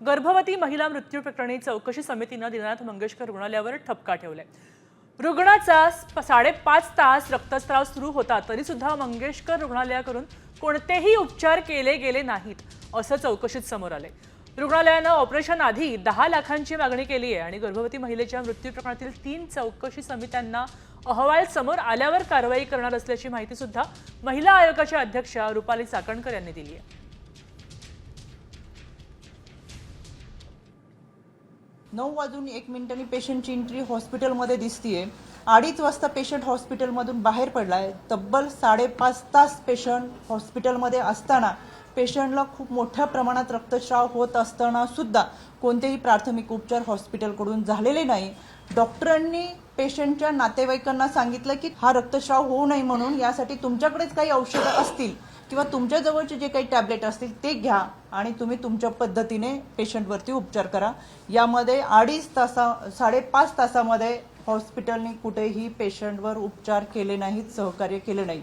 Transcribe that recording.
गर्भवती महिला मृत्यू प्रकरणी चौकशी समितीनं दिनानाथ मंगेशकर रुग्णालयावर ठपका ठेवलाय. रुग्णाचा साडेपाच तास रक्तस्राव सुरू होता तरी सुद्धा मंगेशकर रुग्णालयाकडून कोणतेही उपचार केले गेले नाहीत असं चौकशीत समोर आले रुग्णालयानं ऑपरेशन आधी दहा लाखांची मागणी केली आहे आणि गर्भवती महिलेच्या मृत्यू प्रकरणातील तीन चौकशी समित्यांना अहवाल समोर आल्यावर कारवाई करणार असल्याची माहिती सुद्धा महिला आयोगाच्या अध्यक्षा रुपाली चाकणकर यांनी दिली आहे नऊ वाजून एक मिनिटांनी पेशंटची एंट्री हॉस्पिटलमध्ये दिसतीये. अडीच वाजता पेशंट हॉस्पिटलमधून बाहेर पडलाय. तब्बल साडेपाच तास पेशंट हॉस्पिटलमध्ये असताना पेशंटला खूप मोठ्या प्रमाणात रक्तस्राव होत असताना सुद्धा कोणतेही प्राथमिक उपचार हॉस्पिटलकडून झालेले नाही. डॉक्टरांनी पेशंटच्या नातेवाईकांना सांगितलं की हा रक्तस्राव होऊ नये म्हणून यासाठी तुमच्याकडेच काही औषधं असतील किंवा तुमच्या जवळचे जे काही टॅबलेट असतील ते घ्या आणि तुम्ही तुमच्या पद्धतीने पेशंटवरती उपचार करा. यामध्ये अडीच तासा साडेपाच तासामध्ये हॉस्पिटलने कुठेही पेशंटवर उपचार केले नाहीत सहकार्य केले नाही.